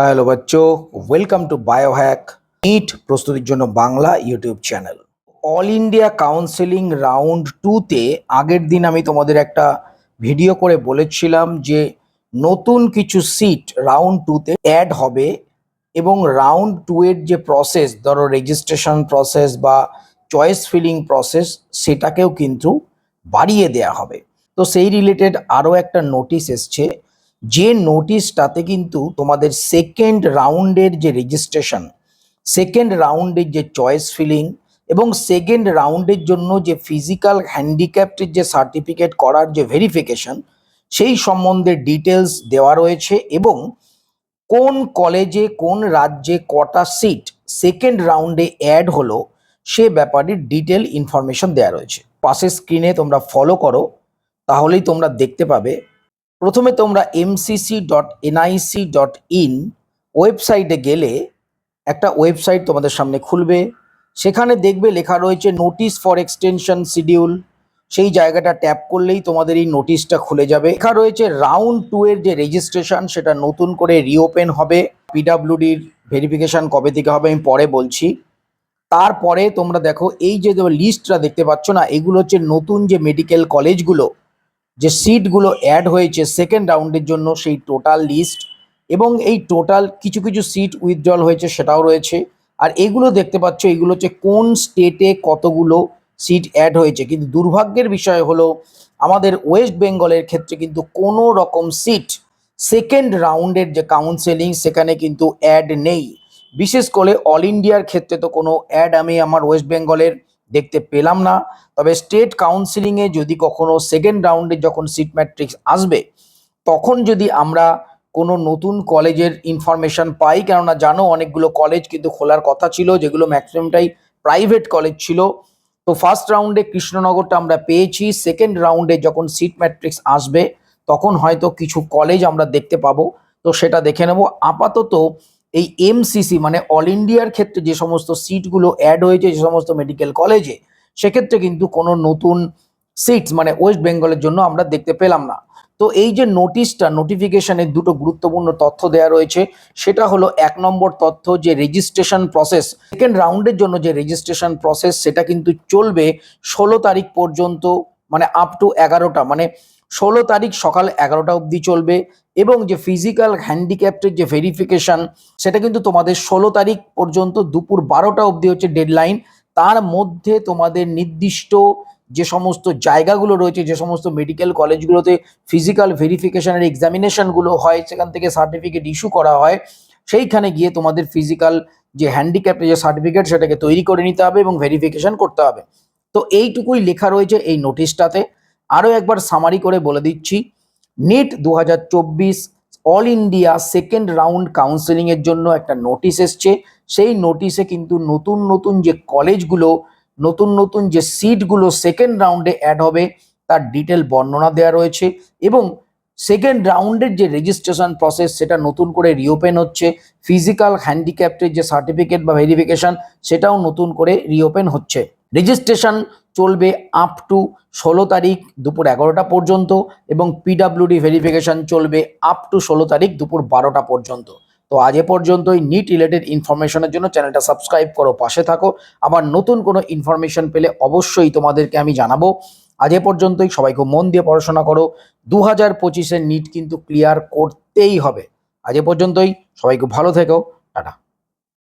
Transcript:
Hello বাচ্চো welcome to Biohack NEET প্রস্তুতির জন্য Bangla YouTube channel all India counselling round টুতে আগের দিন আমি তোমাদের একটা ভিডিও করে বলেছিলাম যে নতুন কিছু সিট রাউন্ড টুতে অ্যাড হবে এবং রাউন্ড টু এর যে প্রসেস ধরো রেজিস্ট্রেশন প্রসেস বা চয়েস ফিলিং প্রসেস সেটাকেও কিন্তু বাড়িয়ে দেয়া হবে। তো সেই রিলেটেড আরও একটা নোটিশ এসছে। যে নোটিশটাতে কিন্তু তোমাদের সেকেন্ড রাউন্ডের যে রেজিস্ট্রেশন সেকেন্ড রাউন্ডের যে চয়েস ফিলিং এবং সেকেন্ড রাউন্ডের জন্য যে ফিজিক্যাল হ্যান্ডিক্যাপ্টের যে সার্টিফিকেট করার যে ভেরিফিকেশন সেই সম্বন্ধে ডিটেলস দেওয়া রয়েছে এবং কোন কলেজে কোন রাজ্যে কটা সিট সেকেন্ড রাউন্ডে অ্যাড হলো, সে ব্যাপারে ডিটেল ইনফরমেশন দেওয়া রয়েছে। পাশের স্ক্রিনে তোমরা ফলো করো, তাহলেই তোমরা দেখতে পাবে প্রথমে তোমরা MCC dot NIC dot in ওয়েবসাইটে গেলে একটা ওয়েবসাইট তোমাদের সামনে খুলবে। সেখানে দেখবে লেখা রয়েছে নোটিশ ফর এক্সটেনশন শিডিউল সেই জায়গাটা ট্যাপ করলেই তোমাদের এই নোটিশটা খুলে যাবে। লেখা রয়েছে রাউন্ড টু এর যে রেজিস্ট্রেশন সেটা নতুন করে রিওপেন হবে। পিডাব্লিউডির ভেরিফিকেশন কবে থেকে হবে আমি পরে বলছি। তারপরে তোমরা দেখো, এই যে লিস্টটা দেখতে পাচ্ছ না, এগুলো হচ্ছে নতুন যে মেডিকেল কলেজগুলো যে সিটগুলো অ্যাড হয়েছে সেকেন্ড রাউন্ডের জন্য সেই টোটাল লিস্ট এবং এই টোটাল কিছু কিছু সিট উইথড্রল হয়েছে সেটাও রয়েছে। আর এগুলো দেখতে পাচ্ছ, এগুলো হচ্ছে কোন স্টেটে কতগুলো সিট অ্যাড হয়েছে। কিন্তু দুর্ভাগ্যের বিষয় হলো, আমাদের ওয়েস্ট বেঙ্গলের ক্ষেত্রে কিন্তু কোনো রকম সিট সেকেন্ড রাউন্ডের যে কাউন্সেলিং সেখানে কিন্তু অ্যাড নেই। বিশেষ করে অল ইন্ডিয়ার ক্ষেত্রে তো কোনো অ্যাড আমি আমার ওয়েস্ট বেঙ্গলের দেখতে পেলাম না। তবে স্টেট কাউন্সিলিংয়ে যদি কখনো সেকেন্ড রাউন্ডে যখন সিট ম্যাট্রিক্স আসবে, তখন যদি আমরা কোনো নতুন কলেজের ইনফরমেশন পাই, কেননা জানো অনেকগুলো কলেজ কিন্তু খোলার কথা ছিল, যেগুলো ম্যাক্সিমামটাই প্রাইভেট কলেজ ছিল। তো ফার্স্ট রাউন্ডে কৃষ্ণনগরটা আমরা পেয়েছি সেকেন্ড রাউন্ডে যখন সিট ম্যাট্রিক্স আসবে, তখন হয়তো কিছু কলেজ আমরা দেখতে পাবো। তো সেটা দেখে নেব। আপাতত এই এমসিসি মানে অল ইন্ডিয়ার ক্ষেত্রে যে সমস্ত সিটগুলো অ্যাড হয়েছে, যে সমস্ত মেডিকেল কলেজে সেক্ষেত্রে কিন্তু কোনো নতুন সিটস মানে ওয়েস্ট বেঙ্গলের জন্য আমরা দেখতে পেলাম না। তো এই যে নোটিশটা নোটিফিকেশনের দুটো গুরুত্বপূর্ণ তথ্য দেওয়া রয়েছে, সেটা হলো এক নম্বর তথ্য যে রেজিস্ট্রেশন প্রসেস সেকেন্ড রাউন্ডের জন্য যে রেজিস্ট্রেশন প্রসেস সেটা কিন্তু চলবে ষোলো তারিখ পর্যন্ত মানে আপ টু এগারোটা মানে ষোলো তারিখ সকাল এগারোটা অবধি চলবে এবং যে ফিজিক্যাল হ্যান্ডিক্যাপ্টের যে ভেরিফিকেশন সেটা কিন্তু তোমাদের ষোলো তারিখ পর্যন্ত দুপুর বারোটা অবধি হচ্ছে ডেডলাইন তার মধ্যে তোমাদের নির্দিষ্ট যে সমস্ত জায়গাগুলো রয়েছে, যে সমস্ত মেডিকেল কলেজগুলোতে ফিজিক্যাল ভেরিফিকেশানের এক্সামিনেশনগুলো হয়, সেখান থেকে সার্টিফিকেট ইস্যু করা হয়, সেইখানে গিয়ে তোমাদের ফিজিক্যাল যে হ্যান্ডিক্যাপ্টের যে সার্টিফিকেট সেটাকে তৈরি করে নিতে হবে এবং ভেরিফিকেশান করতে হবে। তো এইটুকুই লেখা রয়েছে এই নোটিশটাতে আরও একবার সামারি করে বলে দিচ্ছি। নেট দু হাজার চব্বিশ অল ইন্ডিয়া সেকেন্ড রাউন্ড কাউন্সেলিংয়ের জন্য একটা নোটিশ এসছে। সেই নোটিশে কিন্তু নতুন নতুন যে কলেজগুলো নতুন নতুন যে সিটগুলো সেকেন্ড রাউন্ডে অ্যাড হবে, তার ডিটেল বর্ণনা দেওয়া রয়েছে এবং সেকেন্ড রাউন্ডের যে রেজিস্ট্রেশন প্রসেস সেটা নতুন করে রিওপেন হচ্ছে। ফিজিক্যাল হ্যান্ডিক্যাপ্টের যে সার্টিফিকেট বা ভেরিফিকেশন সেটাও নতুন করে রিওপেন হচ্ছে। রেজিস্ট্রেশন চলবে আপ টু ষোলো তারিখ দুপুর এগারোটা পর্যন্ত এবং পিডাব্লিউডি ভেরিফিকেশন চলবে আপ টু ষোলো তারিখ দুপুর বারোটা পর্যন্ত। তো আজ এ পর্যন্তই নিট রিলেটেড ইনফরমেশনের জন্য চ্যানেলটা সাবস্ক্রাইব করো, পাশে থাকো। আবার নতুন কোনো ইনফরমেশন পেলে অবশ্যই তোমাদেরকে আমি জানাব। আজ এ পর্যন্তই সবাইকে মন দিয়ে পড়াশোনা করো। দু হাজার পঁচিশের নিট কিন্তু ক্লিয়ার করতেই হবে। আজ এ পর্যন্তই সবাইকে ভালো থেকো। টাটা।